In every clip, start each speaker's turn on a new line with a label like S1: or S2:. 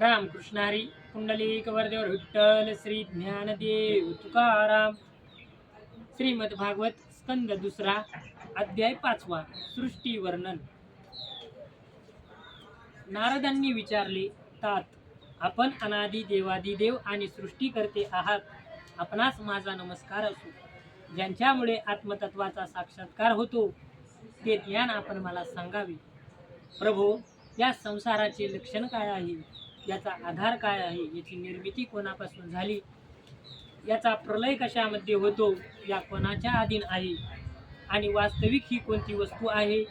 S1: राम कृष्णारी पुंडलिक वरदेवर विठ्ठल श्री ज्ञानदेव तुकाराम. श्रीमद भागवत स्कंद दुसरा अध्याय पाचवा सृष्टी वर्णन. नारदांनी विचारले तात आपण अनादी देवादी देव आणि सृष्टी करते आहात. आपणास माझा नमस्कार असो. ज्यांच्यामुळे आत्मतत्वाचा साक्षात्कार होतो ते ज्ञान आपण मला सांगावे. प्रभो या संसाराचे लक्षण काय आहे? याचा आधार काय आहे? याची निर्मिती कोणापासून झाली? याचा प्रलय कशामध्ये होतो? या कोणाच्या अधीन आहे? आणि वास्तविक ही कोणती वस्तू आहे?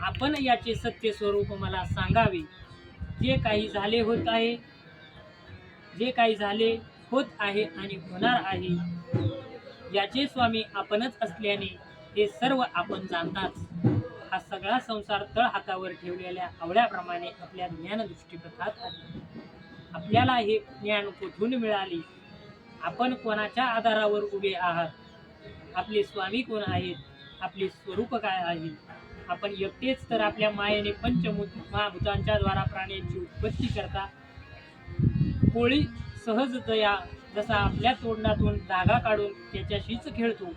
S1: आपण याचे सत्य स्वरूप मला सांगावे. जे काही झाले होत आहे जे काही झाले होत आहे आणि होणार आहे याचे स्वामी आपणच असल्याने हे सर्व आपण जाणताच हा सगळा संसार तळ हातावर ठेवलेल्या आवड्याप्रमाणे आपल्या ज्ञानदृष्टीपथात आहे. आपल्याला हे ज्ञान कुठून मिळाले? आपण कोणाच्या आधारावर उभे आहात? आपले स्वामी कोण आहेत? आपले स्वरूप काय आहे? आपण एकटेच तर आपल्या मायेने पंचभूत महाभूतांच्या द्वारा प्राण्यांची उत्पत्ती करता? कोळी सहजतया जसा आपल्या तोंडातून धागा काढून त्याच्याशीच खेळतो?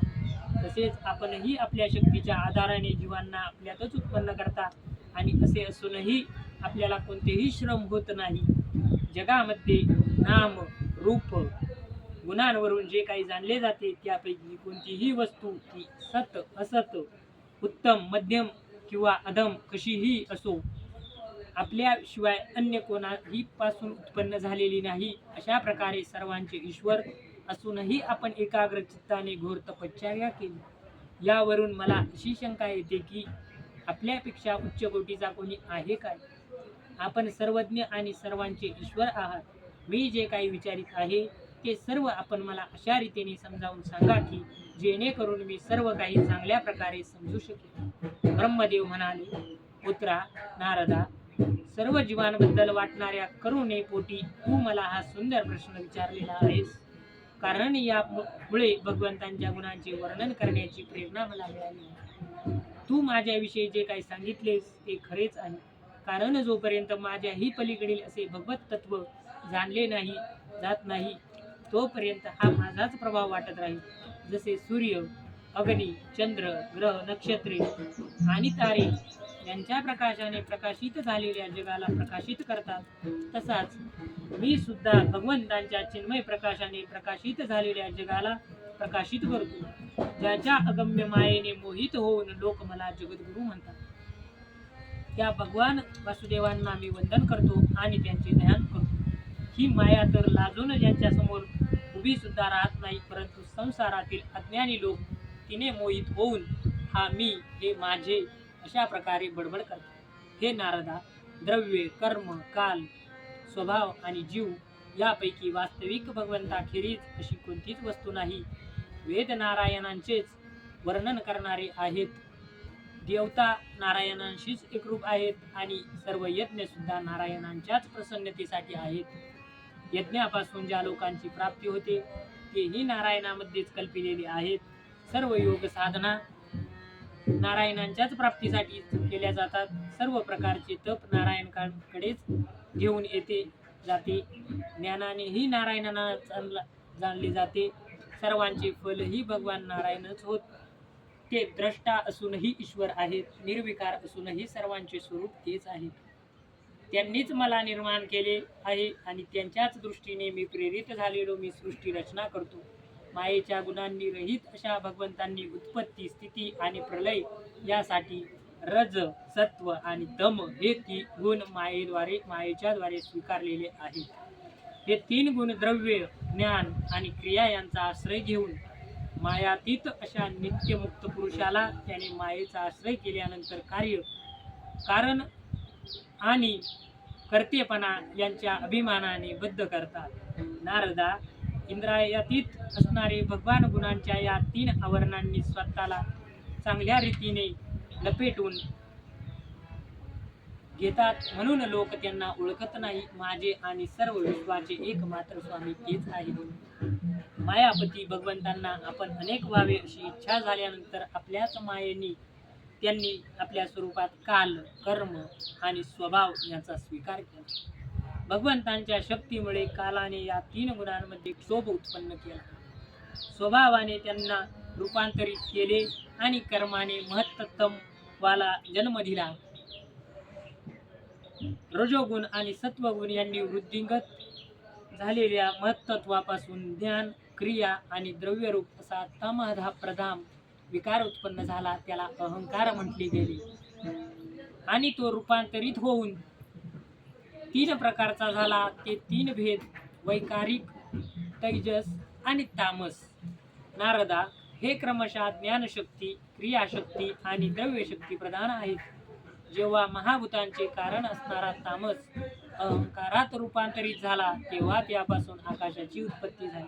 S1: तसेच आपणही आपल्या शक्तीच्या आधाराने जीवांना आपल्यातच उत्पन्न करता आणि असे असूनही आपल्याला कोणतेही श्रम होत नाही. जगामध्ये नाम रूप गुणांवरून जे काही जाणले जाते त्यापैकी कोणतीही वस्तू ती सत असत उत्तम मध्यम किंवा अधम कशीही असो आपल्याशिवाय अन्य कोणाही पासून उत्पन्न झालेली नाही अशा प्रकारे सर्वांचे ईश्वर असूनही आपण एकाग्र चित्ताने घोर तपश्चर्या केली. यावरून मला अशी शंका येते की आपल्यापेक्षा उच्च कोटीचा कोणी आहे काय? आपण सर्वज्ञ आणि सर्वांचे ईश्वर आहात. मी जे काही विचारित आहे ते सर्व आपण मला अशा रीतीने समजावून सांगा की जेणेकरून मी सर्व काही चांगल्या प्रकारे समजू शकेन. ब्रह्मदेव म्हणाले पुत्रा नारदा सर्व जीवांबद्दल वाटणाऱ्या करुणे पोटी तू मला हा सुंदर प्रश्न विचारलेला आहेस. कारण यामुळे भगवंतांच्या गुणांचे वर्णन करण्याची प्रेरणा मला मिळाली. तू माझ्याविषयी जे काही सांगितलेस ते खरेच आहे. कारण जोपर्यंत माझ्याही पलीकडील असे भगवत तत्व जाणले नाही जात नाही तोपर्यंत हा माझाच प्रभाव वाटत राहील. जसे सूर्य अग्नी चंद्र ग्रह नक्षत्रे आणि तारे यांच्या प्रकाशाने प्रकाशित झालेल्या जगाला प्रकाशित करतात. तसाच मी सुद्धा भगवंतांच्या चिन्मय प्रकाशाने प्रकाशित झालेल्या जगाला प्रकाशित करतो. ज्याच्या अगम्य मायेने मोहित होऊन लोक मला जगद्गुरु म्हणतात. त्या भगवान वासुदेवांना मी वंदन करतो आणि त्यांचे ध्यान करतो. ही माया तर लाजून ज्यांच्या समोर उभी सुद्धा राहत नाही परंतु संसारातील अज्ञानी लोक तिने मोहित होऊन हा मी हे माझे अशा प्रकारे बडबड करतात हे नारदा द्रव्य कर्म काल स्वभाव आणि जीव यापैकी वास्तविक भगवंताखेरीज अशी कोणतीच वस्तू नाही. वेद नारायणांचेच वर्णन करणारे आहेत. देवता नारायणांशीच एकरूप आहेत आणि सर्व यज्ञ सुद्धा नारायणांच्याच प्रसन्नतेसाठी आहेत. यज्ञापासून ज्या लोकांची प्राप्ती होते तेही नारायणामध्येच कल्पिलेले आहेत. सर्व योग साधना नारायणांच्याच प्राप्तीसाठी केल्या जातात. सर्व प्रकारचे तप नारायणकांकडेच घेऊन येते जाते. ज्ञानानेही नारायणांना जाणले जाते. सर्वांचे फलही भगवान नारायणच होत. ते द्रष्टा असूनही ईश्वर आहेत. निर्विकार असूनही सर्वांचे स्वरूप तेच आहे. त्यांनीच मला निर्माण केले आहे आणि त्यांच्याच दृष्टीने मी प्रेरित झालेलो. मी सृष्टी रचना करतो. मायेच्या गुणांनी रहित अशा भगवंतांनी उत्पत्ती स्थिती आणि प्रलय यासाठी रज सत्व आणि दम हे ती गुण मायेद्वारे मायेच्या द्वारे स्वीकारलेले आहेत. हे तीन गुण द्रव्य ज्ञान आणि क्रिया यांचा आश्रय घेऊन मायातीत अशा नित्यमुक्त पुरुषाला त्याने मायेचा आश्रय केल्यानंतर कार्य कारण आणि कर्तेपणा यांच्या अभिमानाने बद्ध करतात. नारदा इंद्रायतीत असणारे भगवान गुणांच्या या तीन आवरणांनी स्वतःला चांगल्या रीतीने लपेटून घेतात. म्हणून लोक त्यांना ओळखत नाही. माझे आणि सर्व विश्वाचे एकमात्र स्वामी तेच आहेत. मायापती भगवंतांना आपण अनेक व्हावे अशी इच्छा झाल्यानंतर आपल्याच मायेनी त्यांनी आपल्या स्वरूपात काल कर्म आणि स्वभाव यांचा स्वीकार केला. भगवंतांच्या शक्तीमुळे कालाने या तीन गुणांमध्ये क्षोभ उत्पन्न केला. स्वभावाने त्यांना रूपांतरित केले आणि कर्माने महत्तम वाला जन्म दिला. रजोगुण आणि सत्वगुण यांनी वृद्धिंगत झालेल्या महत्त्वापासून ज्ञान क्रिया आणि द्रव्यरूप असा तमधा प्रधान विकार उत्पन्न झाला त्याला अहंकार म्हटली गेले. आणि तो रूपांतरित होऊन तीन प्रकारचा झाला. ते तीन भेद वैकारिक तैजस आणि तामस. नारदा हे क्रमशः ज्ञानशक्ती क्रियाशक्ती आणि द्रव्यशक्ती प्रधान आहेत. जेव्हा महाभूतांचे कारण असणारा तामस अहंकारात रूपांतरित झाला तेव्हा त्यापासून आकाशाची उत्पत्ती झाली.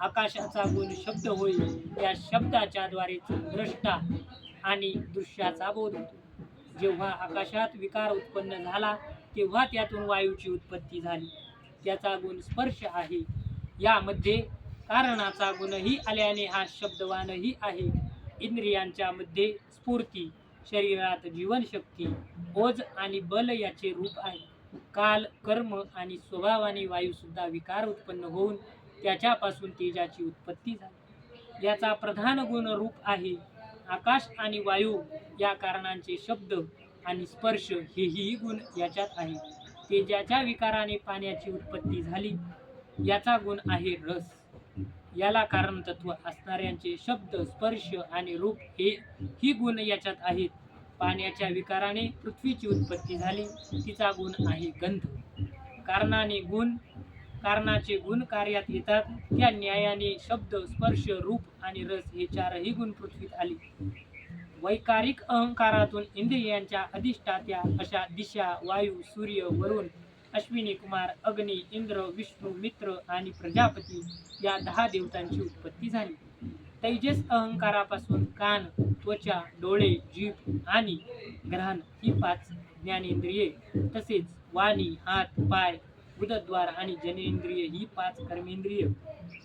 S1: आकाशाचा गुण शब्द होईल त्या शब्दाच्या द्वारे द्रष्टा आणि दृश्याचा बोध होतो. जेव्हा आकाशात विकार उत्पन्न झाला तेव्हा त्यातून वायूची उत्पत्ती झाली. त्याचा गुण स्पर्श आहे. यामध्ये कारणाचा गुणही आल्याने हा शब्दवानही आहे. इंद्रियांच्या मध्ये स्फूर्ती शरीरात जीवनशक्ती ओज आणि बल याचे रूप आहे. काल कर्म आणि स्वभावाने वायूसुद्धा विकार उत्पन्न होऊन त्याच्यापासून तेजाची उत्पत्ती झाली. याचा प्रधान गुण रूप आहे. आकाश आणि वायू या कारणांचे शब्द आणि स्पर्श हेही गुण याच्यात आहे. तेजाच्या विकाराने पाण्याची उत्पत्ती झाली याचा गुण आहे रस. याला कारण तत्व असणाऱ्यांचे शब्द स्पर्श आणि रूप हे ही गुण याच्यात आहेत. पाण्याच्या विकाराने पृथ्वीची उत्पत्ती झाली तिचा गुण आहे गंध. कारणाने गुण कारणाचे गुण कार्यात येतात. त्या न्यायाने शब्द स्पर्श रूप आणि रस हे चारही गुण पृथ्वीत आले. वैकारिक अहंकारातून इंद्रियांच्या अधिष्ठात्या अशा दिशा वायू सूर्य वरुण अश्विनी कुमार अग्नी इंद्र विष्णू मित्र आणि प्रजापती या दहा देवतांची उत्पत्ती झाली. तैजस अहंकारापासून कान त्वचा डोळे जीभ आणि ग्रहण ही पाच ज्ञानेंद्रिये तसेच वाणी हात पाय उदद्वार आणि जनेंद्रिय ही पाच कर्मेंद्रिय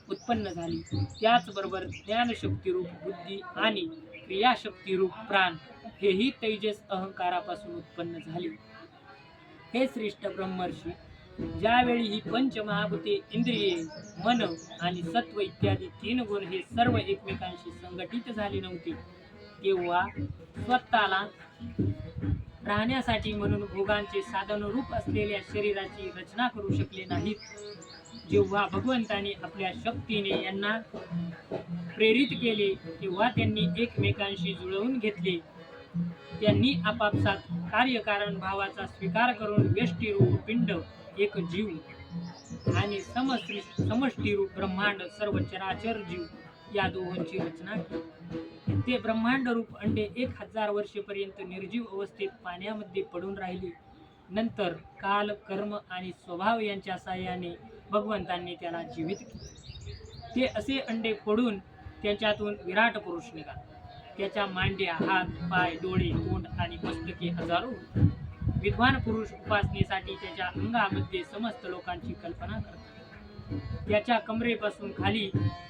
S1: उत्पन्न झाली. त्याचबरोबर ज्ञानशक्तीरूप बुद्धी आणि क्रियाशक्तीरूप प्राण हेही तेजस अहंकारापासून उत्पन्न झाले. हे श्रेष्ठ ब्रह्मर्षी ज्यावेळी ही पंचमहाभूते इंद्रिये मन आणि सत्व इत्यादी तीन गुण हे सर्व एकमेकांशी संघटित झाले नव्हते तेव्हा स्वतःला राहण्यासाठी म्हणून भोगांचे साधन रूप असलेल्या शरीराची रचना करू शकले नाहीत. जेव्हा भगवंताने आपल्या शक्तीने यांना प्रेरित केले तेव्हा त्यांनी एकमेकांशी जुळवून घेतले. त्यांनी आपापसात कार्यकारण भावाचा स्वीकार करून व्यष्टीरूप पिंड एक जीव आणि समष्टी समष्टीरूप ब्रह्मांड सर्व चराचर जीव या दोहोंची रचना केली. ते ब्रह्मांड रूप अंडे एक हजार वर्षेपर्यंत निर्जीव अवस्थेत पाण्यामध्ये पडून राहिले. नंतर काल कर्म आणि स्वभाव यांच्या साह्याने भगवंतांनी त्याला जीवित केले. ते असे अंडे फोडून त्याच्यातून विराट पुरुष निघाला. त्याच्या मांड्या हात पाय डोळे तोंड आणि पुस्तके हजारो विद्वान पुरुष उपासनेसाठी त्याच्या अंगामध्ये समस्त लोकांची कल्पना करतात. त्याच्या कमरेपासून खाली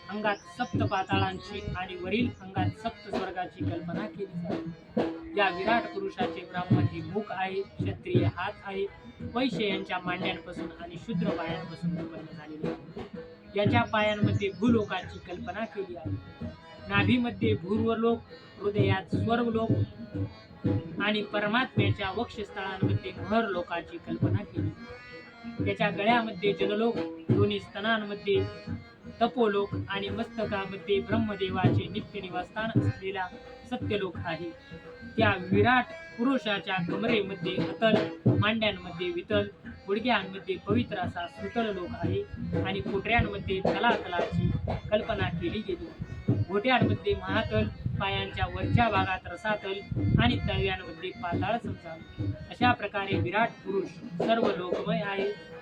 S1: अंगात सप्त पाताळांची आणि वरील अंगात सप्त स्वर्गाची कल्पना केली जाते. या विराट पुरुषाचे ब्राह्मण हे मुख आहे क्षत्रिय हात आहे वैश्य यांच्या मांड्यांपासून आणि शूद्र बायांपासून उत्पन्न झालेले आहे. याच्या पायांमध्ये भूलोकाची कल्पना केली आहे. नाभीमध्ये भूर्वलोक हृदयात स्वर्गलोक आणि परमात्म्याच्या वक्षस्थळांमध्ये घर लोकाची कल्पना केली. त्याच्या गळ्यामध्ये जललोक दोन्ही स्तनांमध्ये तपोलोक आणि मस्तकामध्ये ब्रह्मदेवाचे नित्य निवासस्थान असलेला सत्यलोक आहे. त्या विराट पुरुषाच्या कमरेमध्ये अतल मांड्यांमध्ये वितल गुडघ्यांमध्ये पवित्र असा सुतळ लोक आहे. आणि कोटऱ्यांमध्ये तलातलाची कल्पना केली गेली. घोट्यांमध्ये महातल पायांच्या वरच्या भागात रसातल आणि तळव्यांमध्ये पाताळ संसार अशा प्रकारे विराट पुरुष सर्व लोकमय आहे.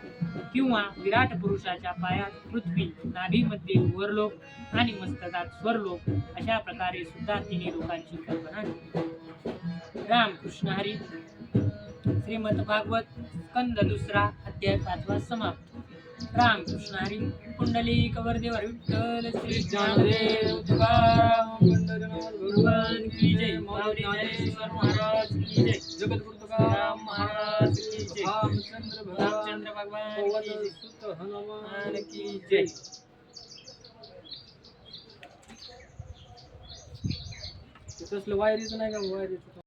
S1: किंवा विराट पुरुषाच्या पायात पृथ्वी नाभीमध्ये वरलोक आणि मस्तकात स्वरलोक अशा प्रकारे सुद्धा तिने लोकांची कल्पना केली. रामकृष्ण हरी. श्रीमद भागवत स्कंद दुसरा अध्याय पाचवा समाप्त. रामकृष्ण हरी कुंडली कवरदेव हरी विठ्ठल श्री
S2: ज्ञानदेव
S1: भगवान की जय.
S2: माऊली ज्ञानेश्वर
S1: महाराज की जय.
S2: जगद्गुरु तुकाराम महाराज की जय.
S1: रामचंद्र
S2: भगवान
S1: की जय.
S2: सुत हनुमान
S1: की जय.
S2: तसलं वायरीचं नाही का वायरीचं?